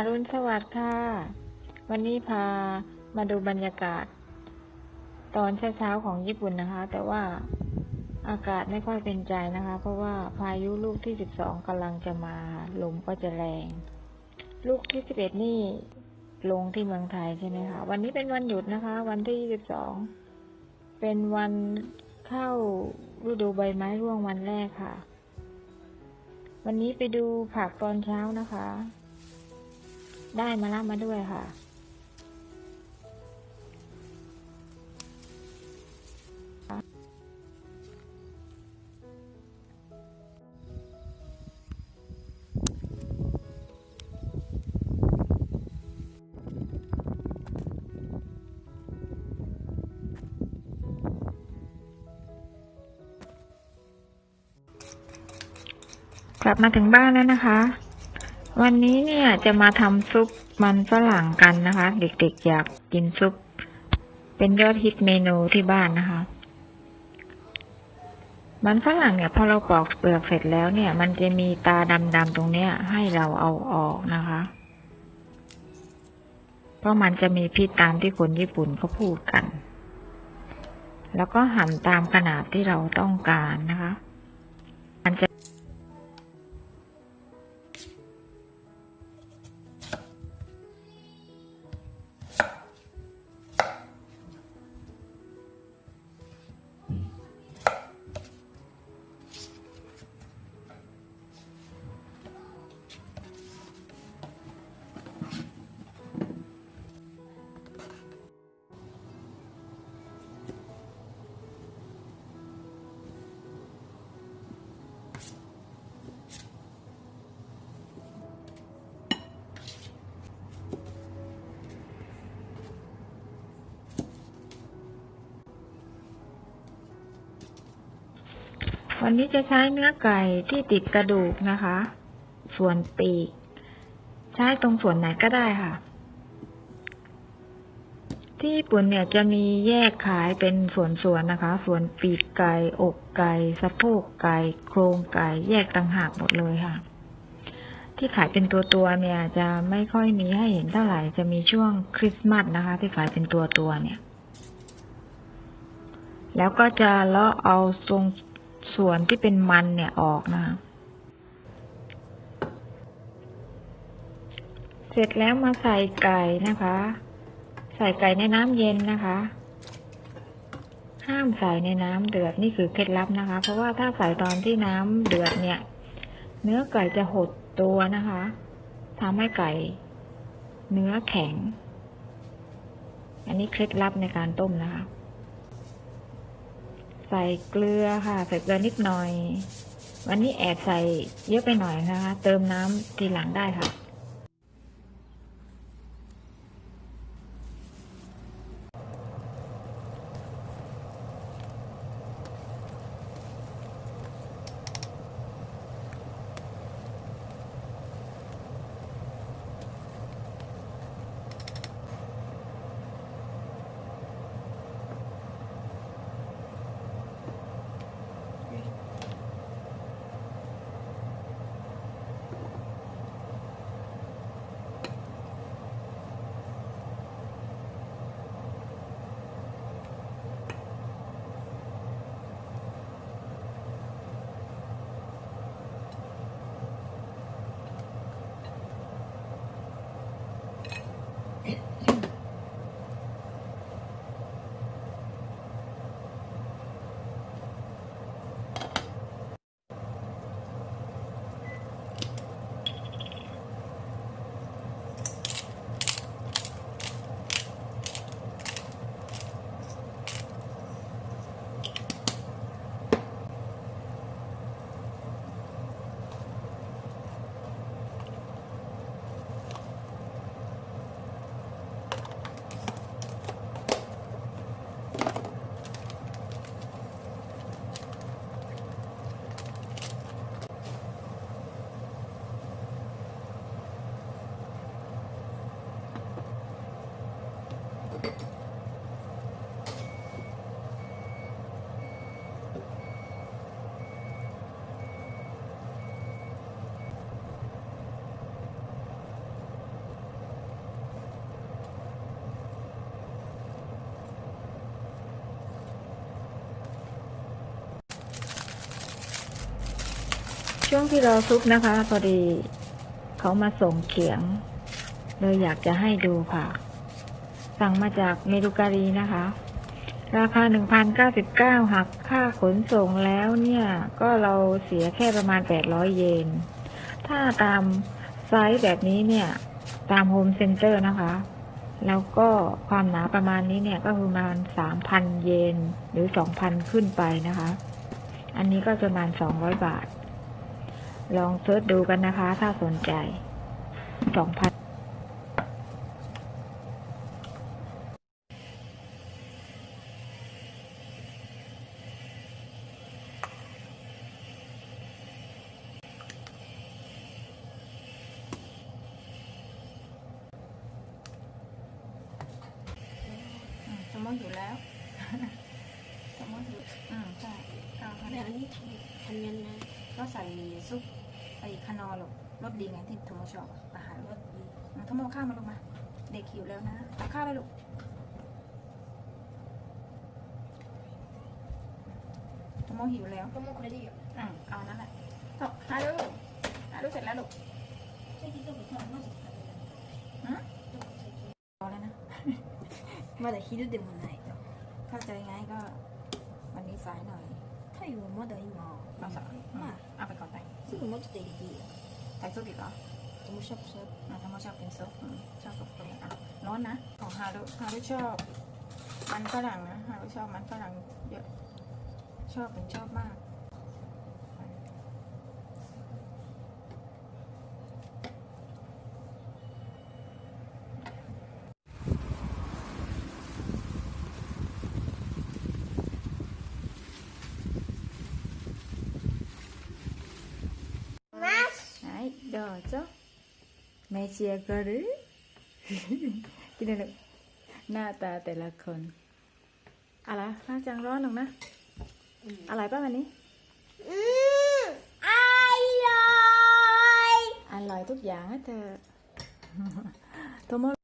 อรุณสวัสดิ์ค่ะ วันนี้พามาดูบรรยากาศ ตอนเช้าๆของญี่ปุ่นนะคะ แต่ว่าอากาศไม่ค่อยเป็นใจนะคะ เพราะว่าพายุลูกที่สิบสองกำลังจะมาลมก็จะแรง ลูกที่สิบเอ็ดนี่ลงที่เมืองไทยใช่ไหมคะวันนี้เป็นวันหยุดนะคะ วันที่ยี่สิบสองเป็นวันเข้าฤดูใบไม้ร่วงวันแรกค่ะ วันนี้ไปดูผักตอนเช้านะคะ ได้มาละมาด้วยค่ะ กลับมาถึงบ้านแล้วนะคะ วันนี้เนี่ยจะมาทำซุปมันฝรั่งกันนะคะ เด็กๆอยากกินซุป เป็นยอดฮิตเมนูที่บ้านนะคะ มันฝรั่งเนี่ยพอเราปอกเปลือกเสร็จแล้วเนี่ย มันจะมีตาดำๆตรงเนี้ย ให้เราเอาออกนะคะ เพราะมันจะมีพิษตามที่คนญี่ปุ่นเขาพูดกัน แล้วก็หั่นตามขนาดที่เราต้องการนะคะ วันนี้จะใช้เนื้อไก่ที่ติดกระดูกนะคะ ส่วนปีก ใช้ตรงส่วนไหนก็ได้ค่ะ ที่ญี่ปุ่นเนี่ยจะมีแยกขายเป็นส่วนๆนะคะ ส่วนปีกไก่ อกไก่ สะโพกไก่ โครงไก่ แยกต่างหากหมดเลยค่ะ ที่ขายเป็นตัวตัวๆเนี่ยจะไม่ค่อยมีให้เห็นเท่าไหร่ จะมีช่วงคริสต์มาสนะคะ ที่ขายเป็นตัวตัวๆเนี่ย แล้วก็จะเลาะเอาตรง ส่วนที่เป็นมันเนี่ยออกนะคะเสร็จแล้วมาใส่ไก่นะคะ ใส่ไก่ในน้ำเย็นนะคะ ห้ามใส่ในน้ำเดือดนี่คือเคล็ดลับนะคะ เพราะว่าถ้าใส่ตอนที่น้ำเดือดเนี่ย เนื้อไก่จะหดตัวนะคะทำให้ไก่ เนื้อแข็ง อันนี้เคล็ดลับในการต้มนะคะ ใส่เกลือค่ะ ใส่เกลือนิดหน่อย วันนี้แอบใส่เยอะไปหน่อยนะคะ เติมน้ำทีหลังได้ค่ะ ช่วงที่เราซุปนะคะพอดีเขามาส่งเขียงเลยอยากจะให้ดูค่ะ สั่งมาจากเมดูการีนะคะ ราคา 1,099หักค่าขนส่งแล้วเนี่ย ก็เราเสียแค่ประมาณ 800 เยน ถ้าตามไซส์แบบนี้เนี่ย ตามโฮมเซ็นเตอร์นะคะ แล้วก็ความหนาประมาณนี้เนี่ย ก็คือประมาณ 3,000 เยน หรือ 2,000 ขึ้นไปนะคะ อันนี้ก็ประมาณ 200 บาท ลองเซิร์ชดูกันนะคะ ถ้าสนใจ2,000อืมสมมติอยู่แล้วสมมติอยู่อืมใช่เอาค่ะแบบนี้ทำทำยังไงก็ใส่ซุป ไอ้คนอหรอรถดีไงที่โทมชอบาหารรถดีโทโมข้าวมาลงมา เด็กหิวแล้วนะเอาข้าวเลยลูกโทโมหิวแล้วโทโมคุยดีอ่อะเอานั่นแหละตบฮาลูฮาลูเสร็จแล้วลูกพอแล้วนะมาแต่คิดดูดึงมันไหนเข้าใจไงก็วันนี้สายหน่อยถ้าอยู่มอเดอร์มอเราสอนมาเอาไปก่อนไป 스그머지 되기 닭소리가 너무 샵샵 아 너무 샵เป็นซุปชอบกับเปรี้ยวอะร้อนนะของฮารุฮารุชอบ มันฝรั่งนะฮารุชอบมันฝรั่งเยอะชอบเป็นชอบมาก Đấy, đỏ chó Mẹ chia cơ đấy Cái này là Nà ta tại là khẩn À là, nó chẳng rõ nồng nè À lại bác bạn đi อร่อยทุกอย่างเธอโทโม